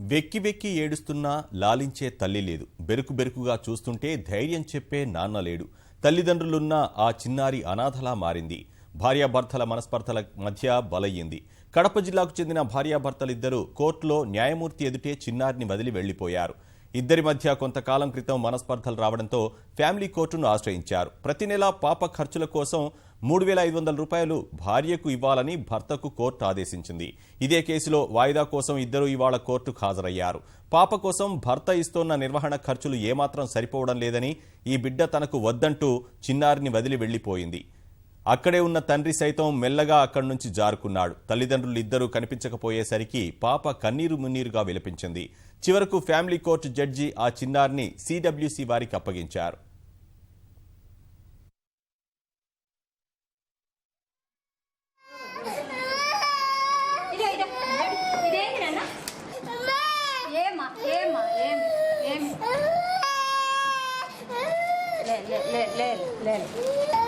వెక్కి వెక్కి ఏడుస్తున్నా లాలించే తల్లి లేదు. బెరుకు బెరుకుగా చూస్తుంటే ధైర్యం చెప్పే నాన్న లేడు. తల్లిదండ్రులున్న ఆ చిన్నారి అనాథలా మారింది. భార్యాభర్తల మనస్పర్ధల మధ్య బలయ్యింది. కడప జిల్లాకు చెందిన భార్యాభర్తలిద్దరూ కోర్టులో న్యాయమూర్తి ఎదుటే చిన్నారిని వదిలి వెళ్ళిపోయారు ఇద్దరి మధ్య కొంతకాలం క్రితం మనస్పర్ధలు రావడంతో ఫ్యామిలీ కోర్టును ఆశ్రయించారు. ప్రతి నెలా పాప ఖర్చుల కోసం మూడు వేల ఐదు వందల రూపాయలు భార్యకు ఇవ్వాలని భర్తకు కోర్టు ఆదేశించింది. ఇదే కేసులో వాయిదా కోసం ఇద్దరు ఇవాళ కోర్టుకు హాజరయ్యారు. పాప కోసం భర్త ఇస్తోన్న నిర్వహణ ఖర్చులు ఏమాత్రం సరిపోవడం లేదని ఈ బిడ్డ తనకు వద్దంటూ చిన్నారిని వదిలి వెళ్ళిపోయింది అక్కడే ఉన్న తండ్రి సైతం మెల్లగా అక్కడి నుంచి జారుకున్నాడు. తల్లిదండ్రులు ఇద్దరూ కనిపించకపోయేసరికి పాప కన్నీరు మున్నీరుగా విలపించింది. చివరకు ఫ్యామిలీ కోర్టు జడ్జి ఆ చిన్నారిని సిడబ్ల్యూసి వారికి అప్పగించారు. లేదు లేదు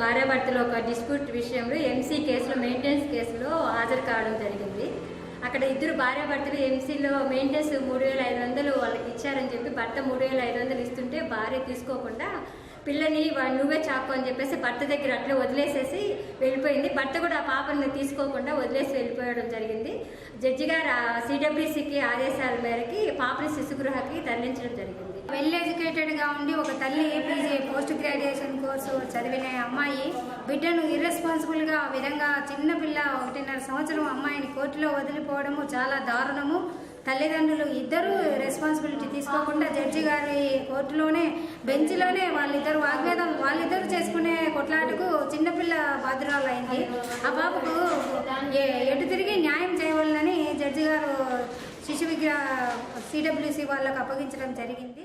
భార్యాభర్తలు ఒక డిస్ప్యూట్ విషయంలో ఎంసీ కేసులో మెయింటెనెన్స్ కేసులో హాజరు కావడం జరిగింది. అక్కడ ఇద్దరు భార్యాభర్తలు ఎంసీలో మెయింటెనెన్స్ మూడు వేల ఐదు వందలు వాళ్ళకి ఇచ్చారని చెప్పి భర్త మూడు వేల ఐదు వందలు ఇస్తుంటే భార్య తీసుకోకుండా పిల్లని నువ్వే చాకు అని చెప్పేసి భర్త దగ్గర అట్లే వదిలేసేసి వెళ్ళిపోయింది. భర్త కూడా ఆ పాపని తీసుకోకుండా వదిలేసి వెళ్ళిపోవడం జరిగింది. జడ్జి గారు సిడబ్ల్యూసికి ఆదేశాల మేరకి పాపని శిశుగృహకి తరలించడం జరిగింది. వెల్ ఎడ్యుకేటెడ్గా ఉండి ఒక తల్లి పీజీ పోస్ట్ గ్రాడ్యుయేషన్ కోర్సు చదివిన అమ్మాయి బిడ్డను ఇర్రెస్పాన్సిబుల్గా ఆ విధంగా చిన్నపిల్ల ఒకటిన్నర సంవత్సరం అమ్మాయిని కోర్టులో వదిలిపోవడము చాలా దారుణము. తల్లిదండ్రులు ఇద్దరూ తీసుకోకుండా జడ్జి గారి కోర్టులోనే బెంచ్లోనే వాళ్ళిద్దరు వాగ్వేదం వాళ్ళిద్దరు చేసుకునే కొట్లాటకు చిన్నపిల్ల బాధ్యురాలైంది. ఆ బాబుకు ఏ- ఎటు తిరిగి న్యాయం చేయవాలని జడ్జి గారు శిశు విగ్రహ సిడబ్ల్యూసి వాళ్ళకు అప్పగించడం జరిగింది.